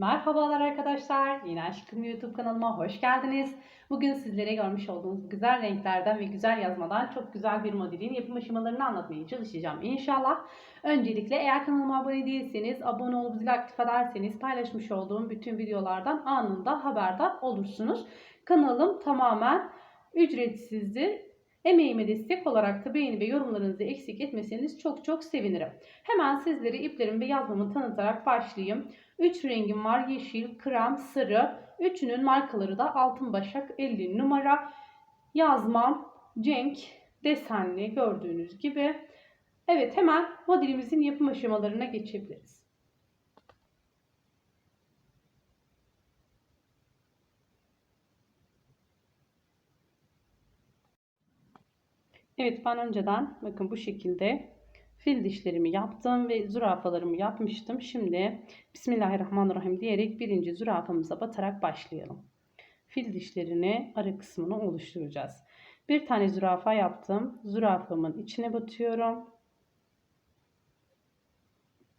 Merhabalar arkadaşlar. Yine Aşkım YouTube kanalıma hoş geldiniz. Bugün sizlere görmüş olduğunuz güzel renklerden ve güzel yazmadan çok güzel bir modelin yapım aşamalarını anlatmaya çalışacağım inşallah. Öncelikle eğer kanalıma abone değilseniz abone olup zil aktif ederseniz paylaşmış olduğum bütün videolardan anında haberdar olursunuz. Kanalım tamamen ücretsizdir. Emeğime destek olarak da beğeni ve yorumlarınızı eksik etmeseniz çok çok sevinirim. Hemen sizlere iplerimi ve yazmamı tanıtarak başlayayım. 3 rengim var. Yeşil, krem, sarı. Üçünün markaları da Altın Başak 50 numara. Yazmam Cenk desenli gördüğünüz gibi. Evet hemen modelimizin yapım aşamalarına geçebiliriz. Evet ben önceden bakın bu şekilde fil dişlerimi yaptım ve zürafalarımı yapmıştım. Şimdi Bismillahirrahmanirrahim diyerek birinci zürafamıza batarak başlayalım. Fil dişlerini arı kısmını oluşturacağız. Bir tane zürafa yaptım. Zürafamın içine batıyorum.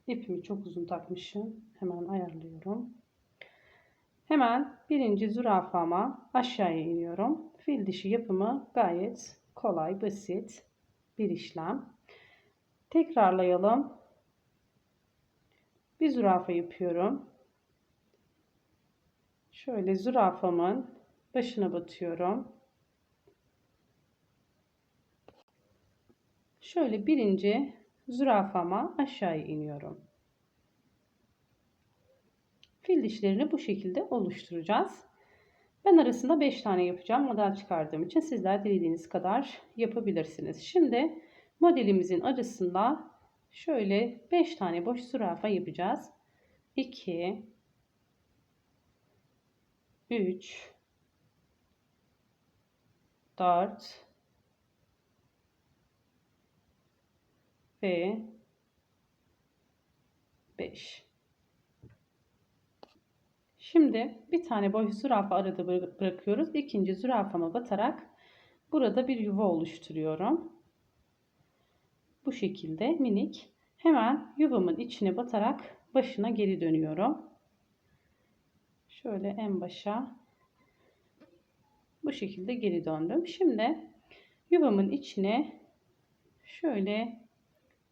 İpimi çok uzun takmışım. Hemen ayarlıyorum. Hemen birinci zürafama aşağıya iniyorum. Fil dişi yapımı gayet kolay, basit bir işlem. Tekrarlayalım. Bir zürafa yapıyorum. Şöyle zürafamın başına batıyorum. Şöyle birinci zürafama aşağıya iniyorum. Fil dişlerini bu şekilde oluşturacağız. Ben arasında 5 tane yapacağım. Model çıkardığım için sizler dilediğiniz kadar yapabilirsiniz. Şimdi modelimizin arasında şöyle 5 tane boş zürafa yapacağız. 2 3 4 ve 5 Şimdi bir tane boş zürafa arada bırakıyoruz. İkinci zürafama batarak burada bir yuva oluşturuyorum. Bu şekilde minik. Hemen yuvamın içine batarak başına geri dönüyorum. Şöyle en başa bu şekilde geri döndüm. Şimdi yuvamın içine şöyle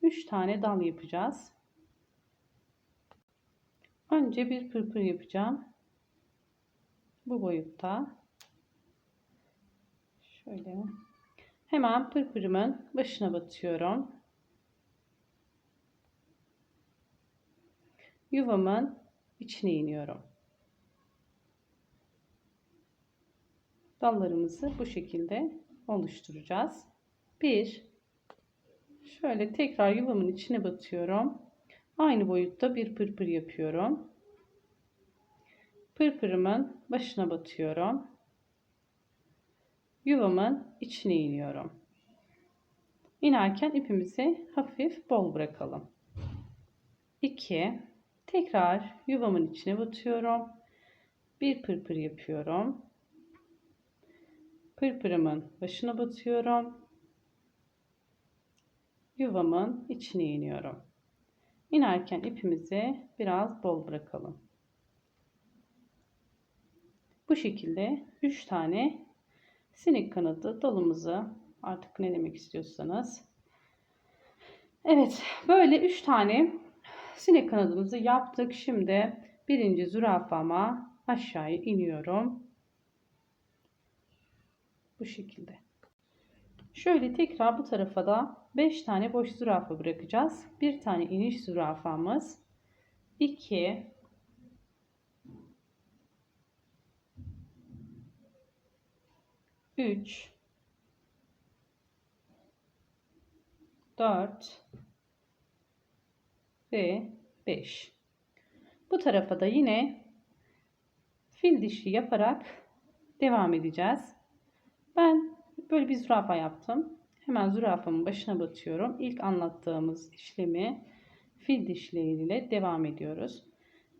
3 tane dal yapacağız. Önce bir pırpır yapacağım. Bu boyutta. Şöyle. Hemen pırpırımın başına batıyorum. Yuvamın içine iniyorum. Dallarımızı bu şekilde oluşturacağız. Bir, şöyle tekrar yuvamın içine batıyorum. Aynı boyutta bir pırpır yapıyorum. Pırpırımın başına batıyorum. Yuvamın içine iniyorum. İnerken ipimizi hafif bol bırakalım. 2 Tekrar yuvamın içine batıyorum. Bir pırpır yapıyorum. Pırpırımın başına batıyorum. Yuvamın içine iniyorum. İnerken ipimizi biraz bol bırakalım. Bu şekilde 3 tane sinek kanadı dalımızı artık ne demek istiyorsanız. Evet böyle 3 tane sinek kanadımızı yaptık. Şimdi birinci zürafama aşağıya iniyorum. Bu şekilde. Şöyle tekrar bu tarafa da 5 tane boş zürafa bırakacağız. Bir tane iniş zürafamız. 2 3 4 ve 5. Bu tarafa da yine fil dişi yaparak devam edeceğiz. Ben böyle bir zürafa yaptım. Hemen zürafamın başına batıyorum. İlk anlattığımız işlemi fil dişleriyle devam ediyoruz.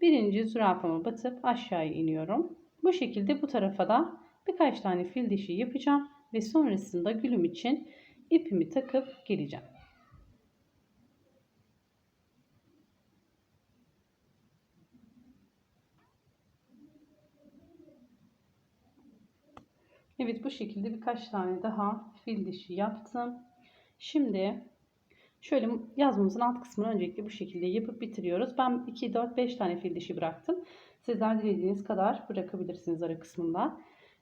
Birinci zürafama batıp aşağıya iniyorum. Bu şekilde bu tarafa da birkaç tane fil dişi yapacağım ve sonrasında gülüm için ipimi takıp geleceğim. Evet bu şekilde birkaç tane daha fil dişi yaptım. Şimdi şöyle yazmamızın alt kısmını öncelikle bu şekilde yapıp bitiriyoruz. Ben 2, 4, 5 tane fil dişi bıraktım. Sizler dilediğiniz kadar bırakabilirsiniz ara kısmında.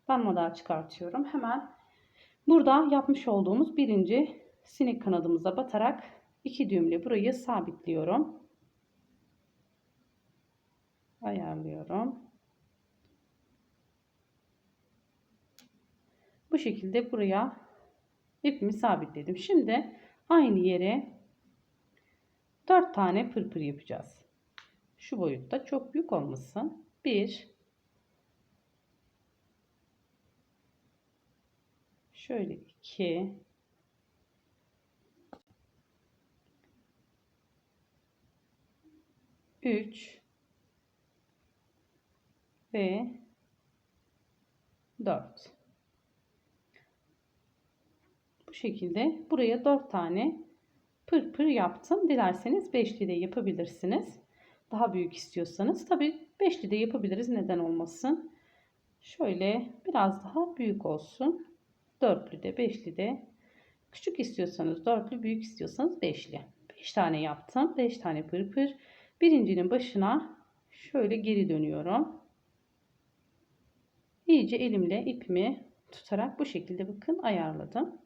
Ben model çıkartıyorum. Hemen burada yapmış olduğumuz birinci sinek kanadımıza batarak iki düğümle burayı sabitliyorum. Ayarlıyorum. Bu şekilde buraya ipimi sabitledim. Şimdi aynı yere 4 tane pırpır yapacağız. Şu boyutta çok büyük olmasın. 1 Şöyle 2 3 ve 4 bu şekilde buraya 4 tane pırpır yaptım. Dilerseniz beşli de yapabilirsiniz. Daha büyük istiyorsanız tabi beşli de yapabiliriz. Neden olmasın? Şöyle biraz daha büyük olsun. Dörtlü de beşli de küçük istiyorsanız dörtlü büyük istiyorsanız beşli. 5 tane yaptım. 5 tane pırpır. Birincinin başına şöyle geri dönüyorum. İyice elimle ipimi tutarak bu şekilde bakın ayarladım.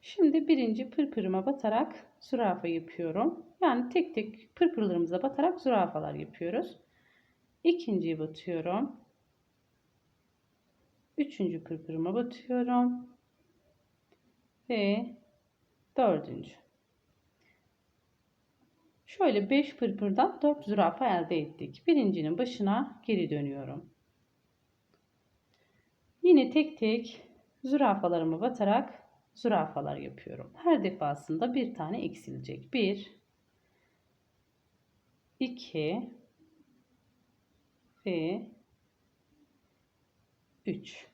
Şimdi birinci pırpırıma batarak zürafa yapıyorum. Yani tek tek pırpırlarımıza batarak zürafalar yapıyoruz. İkinciyi batıyorum. Üçüncü pırpırıma batıyorum. Ve dördüncü. Şöyle 5 pırpırdan 4 zürafa elde ettik. Birincinin başına geri dönüyorum. Yine tek tek zürafalarımı batarak zürafalar yapıyorum. Her defasında bir tane eksilecek. 1 2 ve 3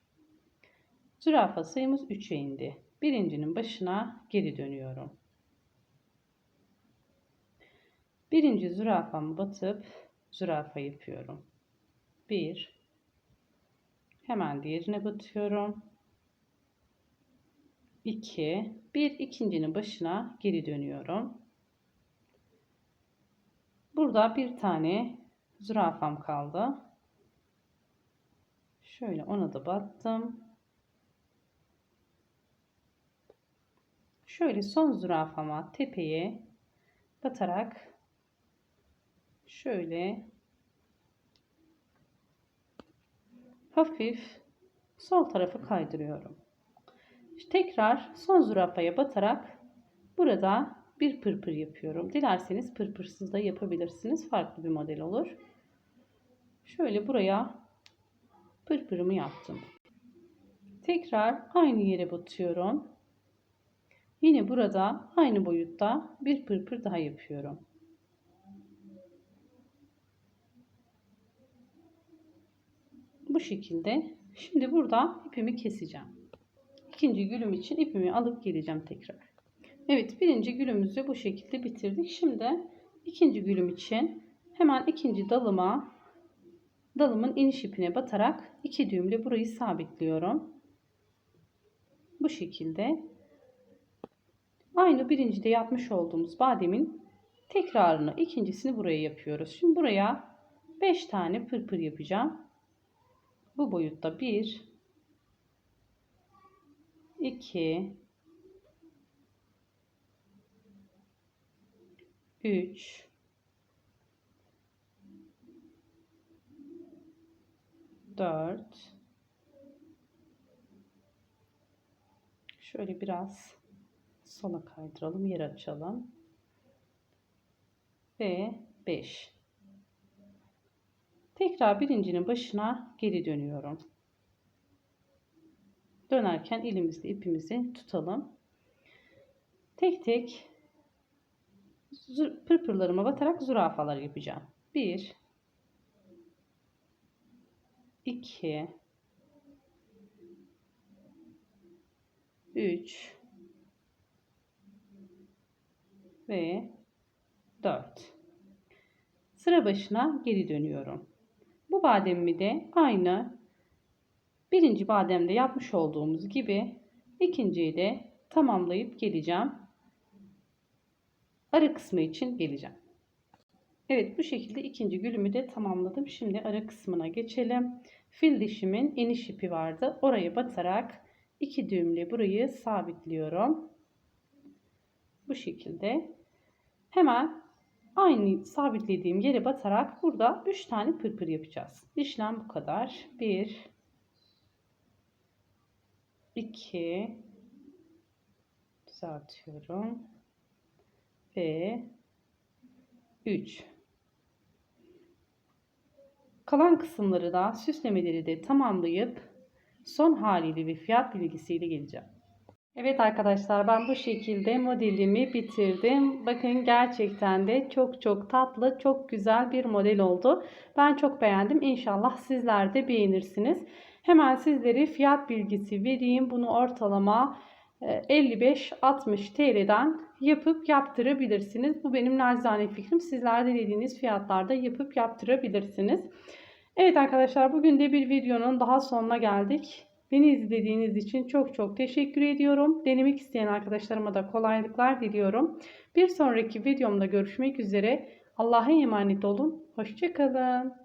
Zürafa sayımız 3'e indi. Birincinin başına geri dönüyorum. Birinci zürafamı batıp zürafa yapıyorum. 1 Hemen diğerine batıyorum. 2 bir ikincinin başına geri dönüyorum. Burada bir tane zürafam kaldı. Şöyle ona da battım. Şöyle son zürafama tepeye batarak şöyle hafif sol tarafı kaydırıyorum. Tekrar son zürafaya batarak burada bir pırpır yapıyorum. Dilerseniz pırpırsız da yapabilirsiniz. Farklı bir model olur. Şöyle buraya pırpırımı yaptım. Tekrar aynı yere batıyorum. Yine burada aynı boyutta bir pırpır daha yapıyorum. Bu şekilde. Şimdi burada ipimi keseceğim ikinci gülüm için ipimi alıp geleceğim tekrar. Evet birinci gülümüzü bu şekilde bitirdik. Şimdi ikinci gülüm için hemen ikinci dalıma dalımın iniş ipine batarak iki düğümle burayı sabitliyorum. Bu şekilde aynı birincide yapmış olduğumuz bademin tekrarını ikincisini buraya yapıyoruz. Şimdi buraya 5 tane pırpır yapacağım. Bu boyutta 1 2 3 4 şöyle biraz sola kaydıralım yer açalım ve 5 tekrar birincinin başına geri dönüyorum dönerken elimizle ipimizi tutalım. Tek tek pırpırlarıma batarak zürafalar yapacağım. 1 2 3 ve 4 sıra başına geri dönüyorum. Bu bademimi de aynı Birinci bademde yapmış olduğumuz gibi ikinciyi de tamamlayıp geleceğim. Ara kısmı için geleceğim. Evet bu şekilde ikinci gülümü de tamamladım. Şimdi ara kısmına geçelim. Fil dişimin eniş ipi vardı. Oraya batarak iki düğümle burayı sabitliyorum. Bu şekilde. Hemen aynı sabitlediğim yere batarak burada 3 tane pırpır yapacağız. İşlem bu kadar. 1 2 düzeltiyorum ve 3 kalan kısımları da süslemeleri de tamamlayıp son haliyle ve fiyat bilgisiyle geleceğim. Evet arkadaşlar ben bu şekilde modelimi bitirdim. Bakın gerçekten de çok çok tatlı, çok güzel bir model oldu. Ben çok beğendim. İnşallah sizler de beğenirsiniz. Hemen sizlere fiyat bilgisi vereyim. Bunu ortalama 55-60 TL'den yapıp yaptırabilirsiniz. Bu benim naçizane fikrim. Sizler de dediğiniz fiyatlarda yapıp yaptırabilirsiniz. Evet arkadaşlar bugün de bir videonun daha sonuna geldik. Beni izlediğiniz için çok çok teşekkür ediyorum. Denemek isteyen arkadaşlarıma da kolaylıklar diliyorum. Bir sonraki videomda görüşmek üzere. Allah'a emanet olun. Hoşçakalın.